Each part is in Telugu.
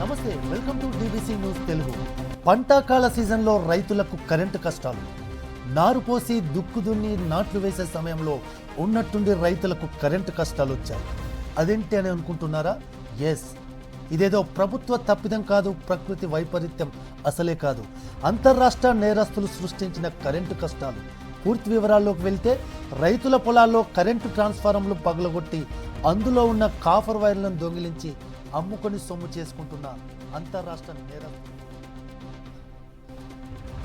నమస్తే welcome to DBC news Telugu. పంటాకాల సీజన్లో రైతులకు కరెంటు కష్టాలు. నారు పోసి దుక్కు దున్ని నాట్లు వేసే సమయంలో ఉన్నట్టుండి రైతులకు కరెంటు కష్టాలు వచ్చాయి. అదేంటి అని అనుకుంటున్నారా? ఎస్ ఇదేదో ప్రభుత్వ తప్పిదం కాదు ప్రకృతి వైపరీత్యం అసలే కాదు. అంతర్రాష్ట్ర నేరస్తులు సృష్టించిన కరెంటు కష్టాలు. పూర్తి వివరాల్లోకి వెళ్తే రైతుల పొలాల్లో కరెంటు ట్రాన్స్ఫారంలు పగలగొట్టి అందులో ఉన్న కాఫర్ వైర్లను దొంగిలించి అమ్ముకొని సొమ్ము చేసుకుంటున్న అంతర్రాష్ట్ర నేరస్తులు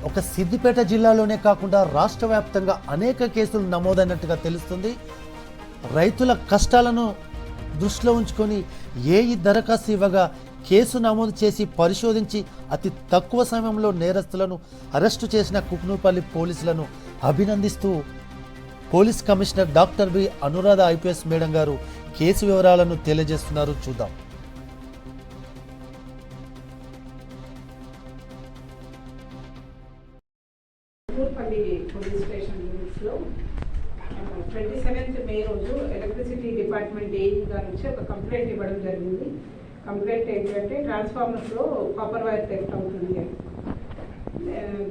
ఒక సిద్దిపేట జిల్లాలోనే కాకుండా రాష్ట్ర వ్యాప్తంగా అనేక కేసులు నమోదైనట్టుగా తెలుస్తుంది. రైతుల కష్టాలను దృష్టిలో ఉంచుకొని ఏ దరఖాస్తు ఇవ్వగా కేసు నమోదు చేసి పరిశోధించి అతి తక్కువ సమయంలో నేరస్తులను అరెస్టు చేసిన కుక్నూపల్లి పోలీసులను అభినందిస్తూ police commissioner doctor B. Anuradha IPS madam గారు కేసు వివరాలను తెలియజేస్తున్నారు. చూద్దాం. పోలీస్ స్టేషన్ లిమిట్స్లో ట్వంటీ సెవెంత్ మే రోజు ఎలక్ట్రిసిటీ డిపార్ట్మెంట్ ఏఈ గారు వచ్చి ఒక కంప్లైంట్ ఇవ్వడం జరిగింది. కంప్లైంట్ ఏంటంటే ట్రాన్స్ఫార్మర్స్లో కాపర్ వైర్ తెఫ్ట్ అవుతుంది అని.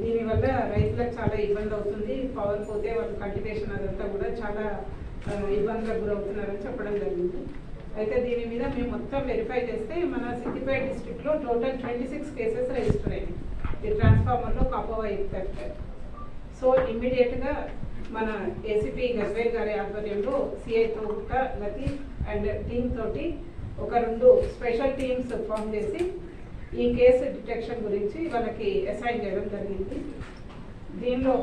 దీనివల్ల రైతులకు చాలా ఇబ్బంది అవుతుంది. పవర్ పోతే వాళ్ళు కల్టివేషన్ అదంతా కూడా చాలా ఇబ్బందులకు గురవుతున్నారని చెప్పడం జరిగింది. అయితే దీని మీద మేము మొత్తం వెరిఫై చేస్తే మన సిద్దిపేట డిస్ట్రిక్ట్లో total twenty six cases register అయ్యాయి ఈ ట్రాన్స్ఫార్మర్లో కాపర్ వైర్ థెఫ్ట్ సో ఇమ్మీడియట్గా మన ఏసీపీ గర్వే గారి ఆధ్వర్యంలో సిఐతో లతీఫ్ అండ్ టీమ్ తోటి ఒక రెండు స్పెషల్ టీమ్స్ ఫామ్ చేసి ఈ కేసు డిటెక్షన్ గురించి వాళ్ళకి అసైన్ చేయడం జరిగింది. దీనిలో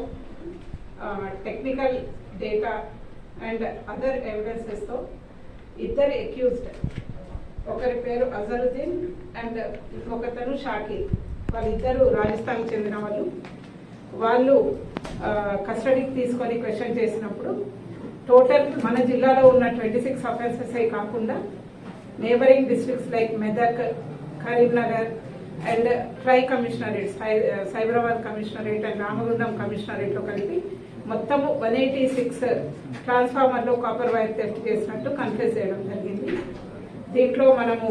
టెక్నికల్ డేటా అండ్ అదర్ ఎవిడెన్సెస్తో ఇద్దరు ఎక్యూజ్డ్ ఒకరి పేరు అజరుద్దీన్ అండ్ ఇంకొకతను షాకిర్ వాళ్ళిద్దరు రాజస్థాన్కి చెందిన వాళ్ళు. వాళ్ళు కస్టడీకి తీసుకొని క్వశ్చన్ చేసినప్పుడు టోటల్ మన జిల్లాలో ఉన్న ట్వంటీ సిక్స్ అఫెన్సెస్ అయి కాకుండా neighbouring districts like Medak Karimnagar and tri commissionerate Cyberabad commissionerate and Ramagundam కమిషనరేట్లో కలిపి మొత్తము వన్ ఎయిటీ సిక్స్ ట్రాన్స్ఫార్మర్లో కాపర్ వైర్ టెస్ట్ చేసినట్టు కన్ఫ్యూజ్ చేయడం జరిగింది. దీంట్లో మనము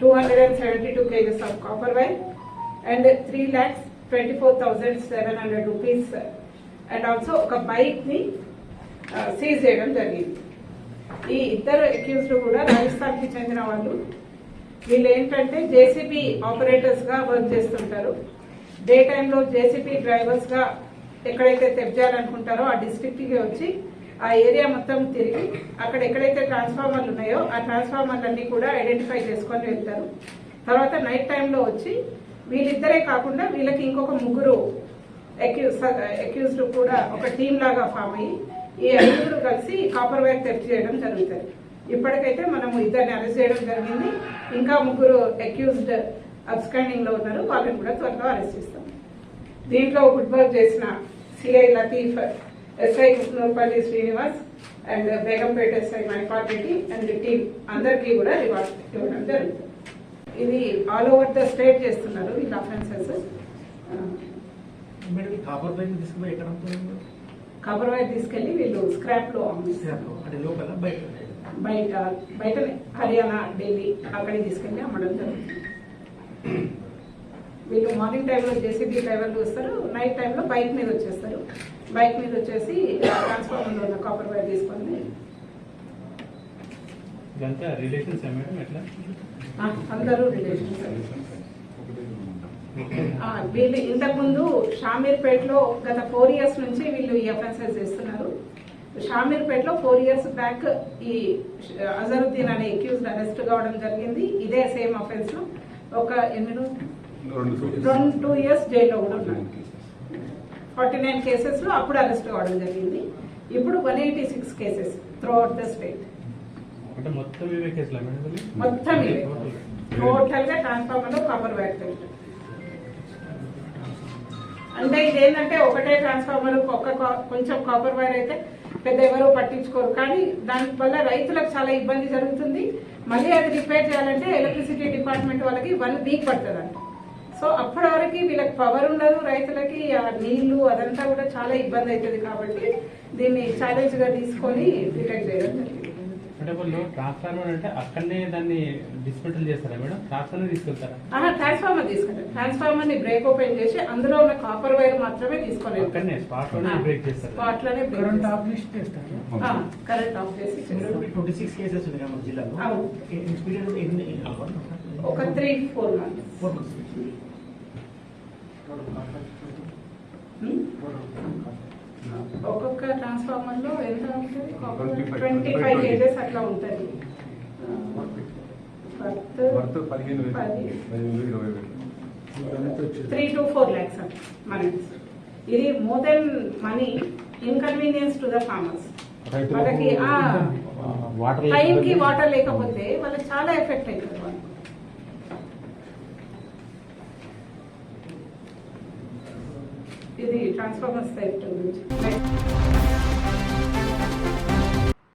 two hundred and seventy two kgs of copper wire and three lakhs twenty four thousand seven hundred rupees and also ఒక బైక్ని సీజ్ చేయడం జరిగింది. ఈ ఇద్దరు అక్యూజ్డ్ కూడా రాజస్థాన్కి చెందిన వాళ్ళు. వీళ్ళు ఏంటంటే జేసీబీ ఆపరేటర్స్గా వర్క్ చేస్తుంటారు. డే టైంలో జేసీబీ డ్రైవర్స్గా ఎక్కడైతే తెప్పించాలనుకుంటారో ఆ డిస్ట్రిక్ట్కి వచ్చి ఆ ఏరియా మొత్తం తిరిగి అక్కడ ఎక్కడైతే ట్రాన్స్ఫార్మర్లు ఉన్నాయో ఆ ట్రాన్స్ఫార్మర్లన్నీ కూడా ఐడెంటిఫై చేసుకొని వెళ్తారు. తర్వాత నైట్ టైంలో వచ్చి వీళ్ళిద్దరే కాకుండా వీళ్ళకి ఇంకొక ముగ్గురు అక్యూజ్ అక్యూజ్డ్ కూడా ఒక టీం లాగా ఫామ్ అయ్యి ఈ ఐదుగురు కలిసి కాపర్ వైర్ తెఫ్ట్ చేయడం జరుగుతుంది. ఇప్పటికైతే మనము ఇద్దరిని అరెస్ట్ చేయడం జరిగింది. ఇంకా ముగ్గురు అక్యూజ్డ్ అబ్స్కాండింగ్లో ఉన్నారు. వాళ్ళని కూడా త్వరలో అరెస్ట్ చేస్తాం. దీంట్లో గుడ్ వర్క్ చేసిన CI Latif SI Kutnoorpally Srinivas and Begumpet SI Maipal Reddy and team అందరికీ కూడా రివార్డ్ ఇవ్వడం జరుగుతుంది. ఇది ఆల్ ఓవర్ ద స్టేట్ చేస్తున్నారు ఈ ఈ కాపర్ వైర్ తీసుకెళ్ళి వీళ్ళు స్క్రాప్లో బయట. బయట హర్యానా ఢిల్లీ అక్కడికి తీసుకెళ్ళి అమ్మడం జరుగుతుంది. వీళ్ళు మార్నింగ్ టైంలో జేసీబీ డ్రైవర్లు వస్తారు నైట్ టైంలో బైక్ మీద వచ్చేస్తారు. బైక్ మీద వచ్చేసి ట్రాన్స్ఫార్మర్లో ఉన్న కాపర్ వైర్ తీసుకొని ఇదంతా రిలేషన్స్ మేడం ఎట్లా? ఆ, అందరూ రిలేషన్స్ వీళ్ళు ఇంతకుముందు షామీర్పేటలో గత ఫోర్ ఇయర్స్ నుంచి వీళ్ళు ఈ అఫెన్సెస్ చేస్తున్నారు. షామీర్పేటలో ఫోర్ ఇయర్స్ బ్యాక్ ఈ అజరుద్దీన్ అనే అక్యూజ్డ్ అరెస్ట్ కావడం జరిగింది. ఇదే సేమ్ అఫెన్స్ ఒక ఎన్ని రోజులు రెండు టూ ఇయర్స్ జైల్లో కూడా ఉన్నారు. ఫార్టీ నైన్ కేసెస్లో అప్పుడు అరెస్ట్ కావడం జరిగింది. ఇప్పుడు one eighty six cases throughout the state అంటే మొత్తం ఇవే కేసులా మేడం ఇవి? మొత్తం ఇవే. టోటల్గా ట్రాన్స్ఫార్మర్లో కాపర్ వైర్ అంటే ఇదేంటంటే ఒకటే ట్రాన్స్ఫార్మర్ ఒక్క కొంచెం కాపర్ వైర్ అయితే పెద్ద ఎవరు పట్టించుకోరు. కానీ దాని వల్ల రైతులకు చాలా ఇబ్బంది జరుగుతుంది. మళ్ళీ అది రిపేర్ చేయాలంటే ఎలక్ట్రిసిటీ డిపార్ట్మెంట్ వాళ్ళకి వన్ వీక్ పడుతుంది అంట సో అప్పటి వరకు వీళ్ళకి పవర్ ఉండదు రైతులకి ఆ నీళ్ళు అదంతా కూడా చాలా ఇబ్బంది అవుతుంది కాబట్టి దీన్ని ఛాలెంజ్గా తీసుకొని డిటెక్ట్ చేయడం జరిగింది. అంటే వాళ్ళు ట్రాన్స్ఫార్మర్ అంటే అక్కడనే దాన్ని డిస్మెంటల్ చేస్తారా మేడం? ట్రాన్స్ఫార్మర్ తీసుకెళ్తారా? ఆహా ట్రాన్స్ఫార్మర్ తీసుకుంటారు ట్రాన్స్ఫార్మర్ని బ్రేక్ ఓపెన్ చేసి అందులో ఉన్న కాపర్ వైర్ మాత్రమే తీసుకొని అక్కడనే స్పాట్లోనే బ్రేక్ చేస్తారు. స్పాట్లోనే కరెంట్ ఆఫ్ లిస్ట్ చేస్తారు. కరెంట్ ఆఫ్ చేసి. ట్వంటీ సిక్స్ కేసెస్ ఉన్నాయి మన జిల్లాలో? అవును. ఎక్స్పీరియన్స్ ఎన్ని ఒక three four months four months ఒక్కొక్క ట్రాన్స్ఫార్మర్లో ఎంత ఉంటుంది? 25, ట్వంటీ ఫైవ్ కేజెస్ అట్లా ఉంటుంది. త్రీ టు ఫోర్ ల్యాక్స్ మనకి. ఇది more than money inconvenience to the farmers వాళ్ళకి వాటర్ టైంకి వాటర్ లేకపోతే వాళ్ళకి చాలా ఎఫెక్ట్ అవుతుంది ఇది ట్రాన్స్ఫార్మర్ సైట్ గురించి.